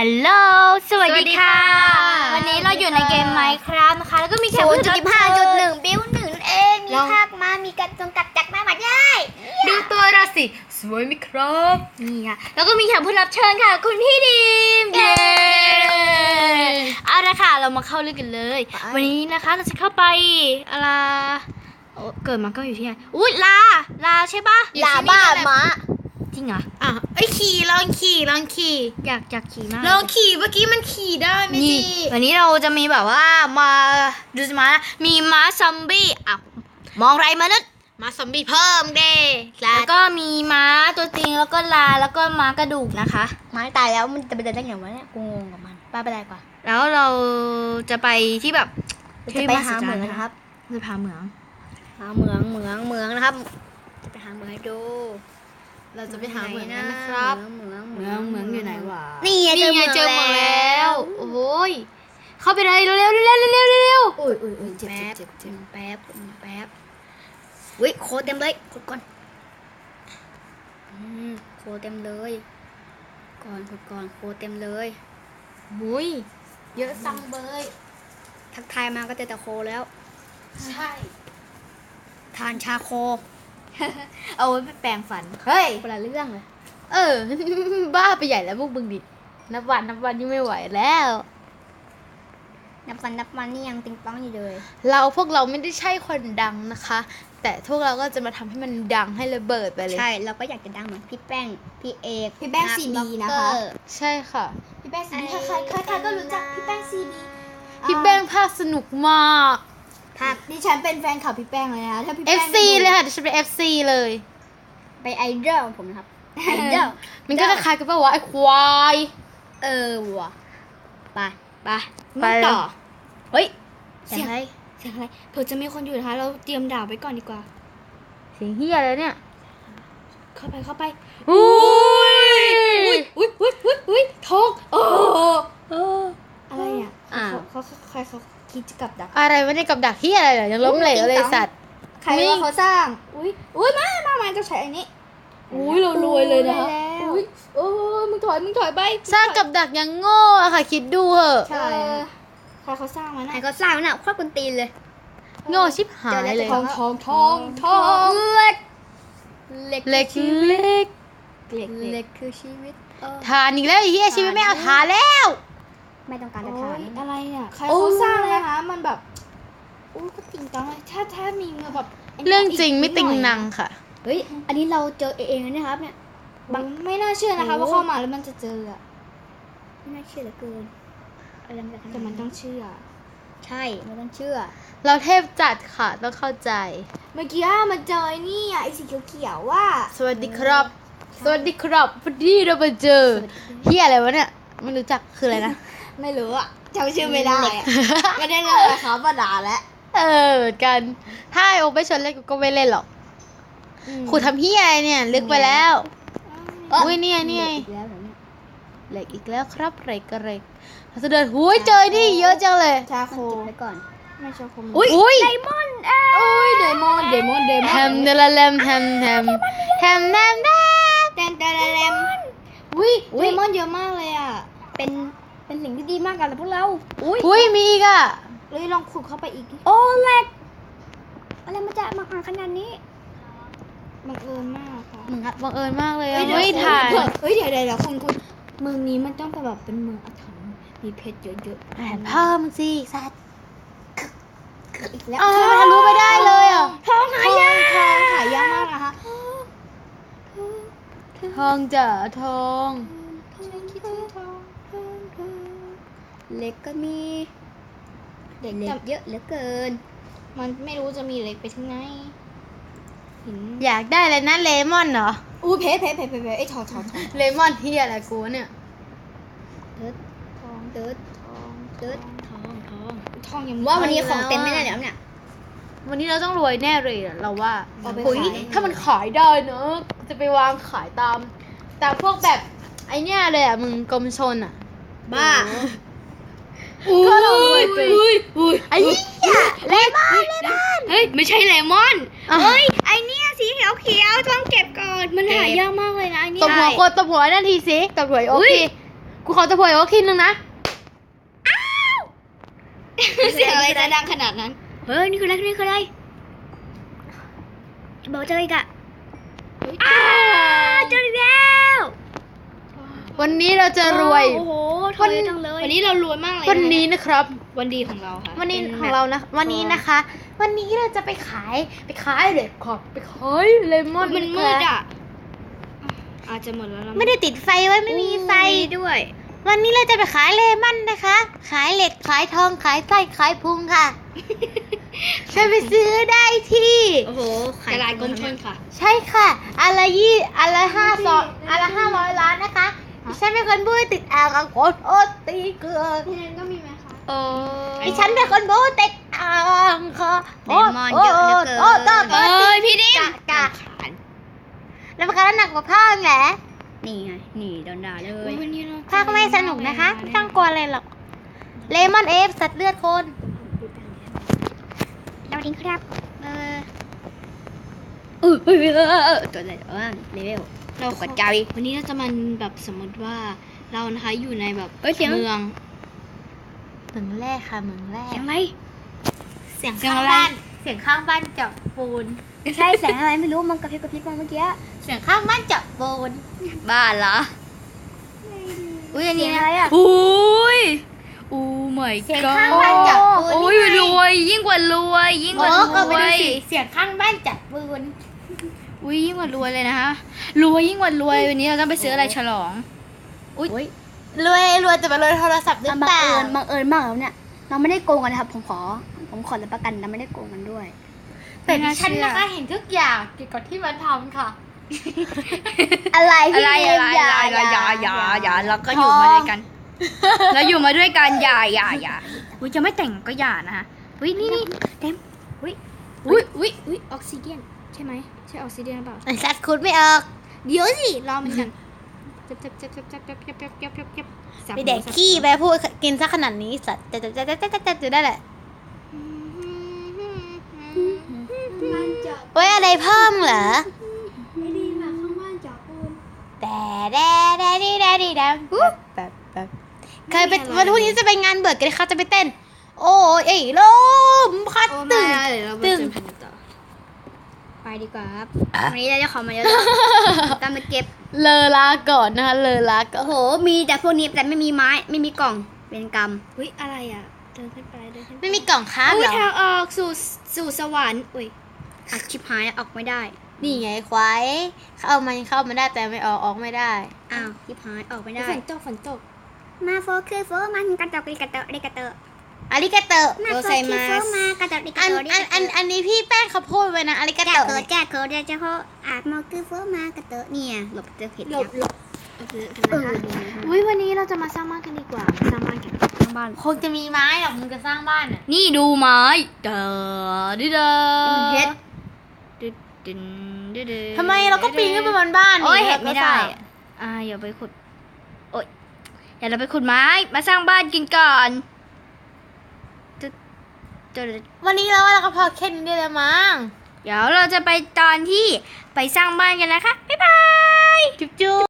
ฮัลโหล สวัสดีค่ะ สวัสดีค่ะ วันนี้เราอยู่ในเกม Minecraft นะคะ แล้วก็มีแขกศูนผู้ย์จุดรับสิบห้าเชิจุดญหนึ่งบิ้วหนึ่งนั่นเองมีลองภาคมา มีการจำกัดจากมาหมาได้ ดูตัวเราสิ สวยไหมครับนี่ค่ะ แล้วก็มีแขกผู้รับเชิญค่ะ คุณพี่ดีมเย้เอาละค่ะ เรามาเข้าเรื่องกันเลยวันนี้นะคะเราจะเข้าไปอะไรโอ้เกิดมาก็อยู่ที่ไหนอุ้ยลา ลาใช่ปะลาบ้าหมา จริงเหรออะไอ้ยขี่ลองขี่ลองขี่อยากอยากขี่มากลองขี่เมื่อกี้มันขี่ได้ไหมนี่จีวันนี้เราจะมีแบบว่ามาดูสิมานะมีม้าซอมบี้อะมองไรมนุษย์มาซอมบี้เพิ่มเด้แล้วก็มีม้าตัวจริงแล้วก็ลาแล้วก็ม้ากระดูกนะคะหมาตายแล้วมันจะไปเดินได้ไงวะเนี่ยกูงงกับมันไป้าไปได้กว่าแล้วเราจะไปที่แบบจะไปหาเหมืองนะครับจะพาเหมืองหาเหมืองเหมืองเหมืองนะครับ จะไปหาเหมืองให้ดู เราจะไปหาเหมืองกันนะครับ เหมืองเหมืองเหมืองอยู่ไหนวะนี่ไงนี่ไงเจเจออเหเหมืมือองงแล้แล้ววโอ้ยเข้าไปเลยเร็วเร็วเร็วเร็วเร็วเร็วอุ้ยอุ้ยอุ้ยเจ็บเจ็บเจ็บแป๊บแป๊บอุ้ยโคเต็มเลยกดก่อนอืมโคเต็มเลย ก่อนกดก่อนโคเต็มเลยหุยเยอะจังเบยทักทายมาก็เจอแต่โคแล้ว ใช่ ทานชาโค เอาไว้ไปแปรงฟัน เฮ้ย คนละเรื่องเลย เออ บ้าไปใหญ่แล้วพวกมึงดิ นับวันนับวันยังไม่ไหวแล้ว นับวันนับวันนี่ยังติงต้องอยู่เลย เราพวกเราไม่ได้ใช่คนดังนะคะ แต่พวกเราก็จะมาทำให้มันดังให้ระเบิดไปเลย ใช่ เราก็อยากจะดังเหมือนพี่แป้ง พี่เอกพี่แป้งนัก CB บล็อกเกอร์นะคะ ใช่ค่ะ พี่แป้งซีบีใครใครใครก็รู้จักพี่แป้งซีบีพี่แป้งภาคสนุกมาก ภาคดิฉันเป็นแฟนคลับพี่แป้งเลยนะถ้าพี่แป้ง FC เลยค่ะดิฉันเป็น FC เลยไปไอดอลของผมนะครับไอดอลมันก็จะคล้ายกันป่าวะไอ้ควายเออว่ะไปไปไปต่อเฮ้ยเสียงอะไรเสียงอะไรเผื่อจะมีคนอยู่นะคะ เราเตรียมดาบไว้ก่อนดีกว่า เสียงเฮียอะไรเนี่ยเข้าไปเข้าไปอุ้ยอุ้ยอุ้ยอุ้ยอุ้ยอุ้ยทองโอ้อะไรอะอ้าวเขาเขาใครเขา คิดจะกับดัก อะไรไม่ได้กับดักเฮียอะไรเหรอยังล้มเหลวเลยสัตว์ ใครว่าเขาสร้าง อุ้ยอุ้ยมามามาจะใช้อันนี้ อุ้ยเรารวยเลยนะคะรวยแล้วอุ้ยโอ้ยมึงถอยมึงถอยไป สร้างกับดักยังโง่อะค่ะ คิดดูเหอะใช่ใครเขาสร้างมาใครนะเขาสร้างน่ะโคตรกุนตีนเลย โง่ชิบหายเลยทองทองทองทองเล็กเล็กเล็กเล็กเล็กเล็เล็กกคือชีวิตเออทานอีกแล้วไอ้เฮียชีวิตไม่เอาทานแล้ว ไม่ต้องการจะโอ้ทานยอะไรอะใครโอ้ เขาสร้างเลยนะคะ มันแบบโอ้ยก็จริงจังเลยถ้าถ้ามีแบบไนี่เรื่องจริงไม่ติงนิดหนัอยงค่ะ เฮ้ย อันนี้เราเจอเองนะครับเนี่ย บางไม่น่าเชื่อนะคะ โอ้ ว่าเข้ามาแล้วมันจะเจออะไม่น่าเชื่อเหลือเกินอะไรมันจะขนาดแต่มันต้องเชื่อ ใช่มันต้องเชื่อ เราเทพจัดค่ะต้องเข้าใจ เมื่อกี้อะมันเจอไอ้นี่อะไอ้สีเขียวๆว่า สวัสดีครับ สวัสดีครับพอดีเราไปเจอเฮียอะไรวะเนี่ยไม่รู้จักคืออะไรนะ ไม่รู้อะจำชื่อไม่ได้อะไม่ได้เลยเขาประดาแล้วเออเหมือนกัน ถ้าไอโอไปชวนเล่นกูก็ไม่เล่นหรอกครูทำเฮียอะไรเนี่ยลึกไปแล้วอุ้ยเนี่ยเนี่ยอีกแล้วเหรอเนี่ยเหล็กอีกแล้วครับเหล็กกระเหล็กเราจะเดินหุยเจอนี่เยอะจังเลย ชาโคเก็บไว้ก่อน ไม่ชาโคอุ้ยอุ้ยไดมอนด์เอ้ยโอ้ยเดมอนเดมอนเดมแฮอนมเดลาแลมแฮมแฮมแฮมแฮมแฮม แตนแตนแตนอุ้ยอุ๊เดยมอนเยอะมากเลยอะเป็น เป็นสิ่งที่ดีมากกันเลยพวกเรา อุ้ยอุ้ยมีอีกอะเลยลองขุดเข้าไปอีกดิโอ้แลกอะไรมาจะมาอ่านขนาดนี้บังเอิญมากค่ะมึงอะบังเอิญมากเลยเฮ้อะยเดี๋ยวไม่ถ่ายเฮ้ยเดี๋ยวเดี๋ยวเดี๋ยวคุณคุณเมืองนี้มันต้องแบบเป็นเมืองอาถรรพ์มีเพชรเยอะๆแอบเพิ่มสิสัตว์อีกแล้วอ้าวทำไมทะลุไปได้เลยอะทองหายากทองหายากมากนะคะทองจ๋าทอง เหล็กก็มีเด็กเหล็กเยอะเหลือเกิน มันไม่รู้จะมีเหล็กไปถึงไหนหินอยากได้อะไรนะเลมอนเหรอ อู้เพชรเพชรเพชรเพชรเพชรไอ้ยทองทองทองเลมอนที่อะไรกูวะเนี่ยเติร์ดทองเติร์ดทองเติร์ดทองทองทองยังว่าวันนี้ของเต็มแน่ๆแล้วเนี่ย วันนี้เราต้องรวยแน่เลยอะเราว่าเอาไปโอ้ยขายถ้ามันขายได้เนอะจะไปวางขายตามตามพวกแบบไอเนี้ยเลยอะมึงกรมชนอะ บ้า ก็เรารวยไป อุ้ยอุ้ยไอ้เหี้ยเลมอนเลมอนเฮ้ยไม่ใช่เลมอนอะเฮ้ยไอเนี้ยสีเขียวเขียวๆต้องเก็บก่อนมันหายากมากเลยนะไอเนี้ตบหัวคนตบหัวนั่นทีสิตบหัวโอเคกูขอตะโพยว่าคิดนึงนะ เสียงอะไรจะดังขนาดนั้นเฮ้ยนี่คืออะไรนี่คืออะไรบอกเจออีกอะอ้าเจออีกแล้ ววันนี้เราจะรวย โอ้โหถวัอยนจังเลย วันนี้เรารวยมากเลยวันนี้นะครับ วันดีของเราค่ะ วันนี้ป็ของแบบเรานะ วันนี้นะคะ วันนี้เราจะไปขาย ไปขายเลยขอบไปขายเลมอนมันมืดอะ อาจจะหมดแล้วเราไม่ได้ติดไฟไว้ไม่มีไฟด้วย วันนี้เราจะไปขายเลมอนนะคะ ขายเหล็ก ขายทอง ขายไส้ขายพุงค่ะใช่ไปซื้อได้ที่ โอ้โหตลาดกรมชนค่ะ ใช่ค่ะอันละยี่อันละห้าซองอันละห้าร้อยล้านนะคะ ดิฉันเป็นคนบู้ติดอ่างกับคนโอตีเกลือโอ้ดิฉันเป็นคนบู้ติดอ่างค่ะเลมอนเยอะเหลือเกินโอ้โอ้โอ้เอ้ยพี่ดิมกะกะแล้วมันก็หนักกว่าภาคแหละนี่ไงนี่โดนด่าเลยวันนี้เราภาคไม่สนุกนะคะไม่ต้องกลัวอะไรหรอกเลมอนเอฟสัตว์เลือดคนสวัสดีครับเออเออเออเออเออตัวอะไรเออเลเวล เรากดใจวันนี้เราจะมันแบบสมมติว่าเรานะคะอยู่ในแบบเอ้ยเสียงเมืองเมืองแรกค่ะเมืองแรก เสียงอะไร เสียงเสียงข้างอะไรบ้าน เสียงข้างบ้านเจับปูน ใช่เสียงอะไรไม่รู้มันกระพริบกระพริบมาเมื่อกี้เสียงข้างบ้านเจับปูน บ้านเหรอ อุ้ยอันเสีนี้ยงนะอะไรอะ อุ้ยโอ้ my เสียง god ข้างบ้านจับปูนโอ้ยนี่ไง รวย ยิ่งกว่ารวย ยิ่งกโอ้ว่าก็รไปวดูย สิเสียงข้างบ้านจับปูน อุ้ยยิ่งกว่ารวยเลยนะคะรวยยิ่งกว่ารวยวันนี้เราต้องไปซื้ออะไรฉลอง อุ้ยรวยรวยจะไปรวยโทรศัพท์หรือบังเปล่าเอิญบังเอิญมากแล้วเนี่ยเราไม่ได้โกงกันนะครับ ผมขอ ผมขอรับประกันเราไม่ได้โกงกันด้วย แต่ดิฉันนะคะเห็นทุกอย่างเกี่ยวกับที่มันทำค่ะ อะไรอะไรอะไรอะไรอย่าอย่าอย่าเราก็อยู่มาด้วยกัน เราอยู่มาด้วยกันอย่าอย่าอย่าอุ้ยจะไม่แต่งก็อย่านะคะอุ้ยนี่นี่เต็มอุ้ยอุ้ยอุ้ยอุ้ยออกซิเจน ใช่ไหมใช่ออกซิเจนหรือเปล่าไอ้สัตว์คุณไม่ออกเดี๋ยวสิรอมันกันจับจับจับจับจับจับจับจับจับจับจับจับไปแดกขี้ไปพูดกินซะขนาดนี้สัตว์จะจะจะจะจะจะจะได้แหละเว้ยอะไรเพิ่มเหรอแต่แดแดดีแดดีแดแบบแบบเคยไปวันพรุ่งนี้จะไปงานเบิร์ดกันเลยค่ะจะไปเต้น โอ้ยไอ้ลมพัดโอ้ตึไม่งเดี๋ยวเราไปตึงเจอกันต่อ ไปดีกว่าครับ วันนี้เราจะขอมาเยอะเลยตามมาเก็บ เลอลาก่อนนะคะ เลอลาก่อนโอ้โห มีแต่พวกนี้แต่ไม่มีไม้ ไม่มีกล่อง เป็นกรรมอุ้ยอะไรอะ เดินขึ้นไปเดินขึ้นไปไม่มีกล่องค้าอุ้เหยรอทางออกสู่สู่สวรรค์ อุ้ยอัดชิบหายออกไม่ได้ นี่ไงควายเข้ามาเข้ามาได้แต่ไม่ออกออกไม่ได้ อ้าวชิบหายออกไม่ได้ ฝนตกฝนตก มาโฟคือโฟมันกระจกกระเตอะกระเตอะ อาริกาโตะมาโฟคือโฟมากระจกกระอันเตอะอันอันอันนี้พี่แป้งเขาพูดไว้นะอาริกาแจกโตะเคิร์เนี่ยแจกเคิร์ดจะเพราะอาจมาคือโฟมากระเตอะเนี่ยหลบเจอเห็ดหลบหลบเอออุ้ยวันนี้เราจะมาสร้างบ้านกันดีกว่ามาสร้างบ้านกันทางบ้านคงจะมีไม้หรอกมึงจะสร้างบ้านอะนี่ดูไม้เด้อดิเด้อเห็ดดึดดึนดึดดึนทำไมเราก็ปีนขึ้นไปบนบ้านโอ้ยเห็ดก็ไม่สได้ร้างอะอ่าอย่าไปขุดโอ้ยอย่าเราไปขุดไม้มาสร้างบ้านกินก่อนตึ๊ด จนวันนี้เราว่าเราก็พอแค่นี้ได้แล้วมั้ง เดี๋ยวเราจะไปตอนที่ไปสร้างบ้านกันนะคะ บ๊ายบาย จุ๊บจุ๊บ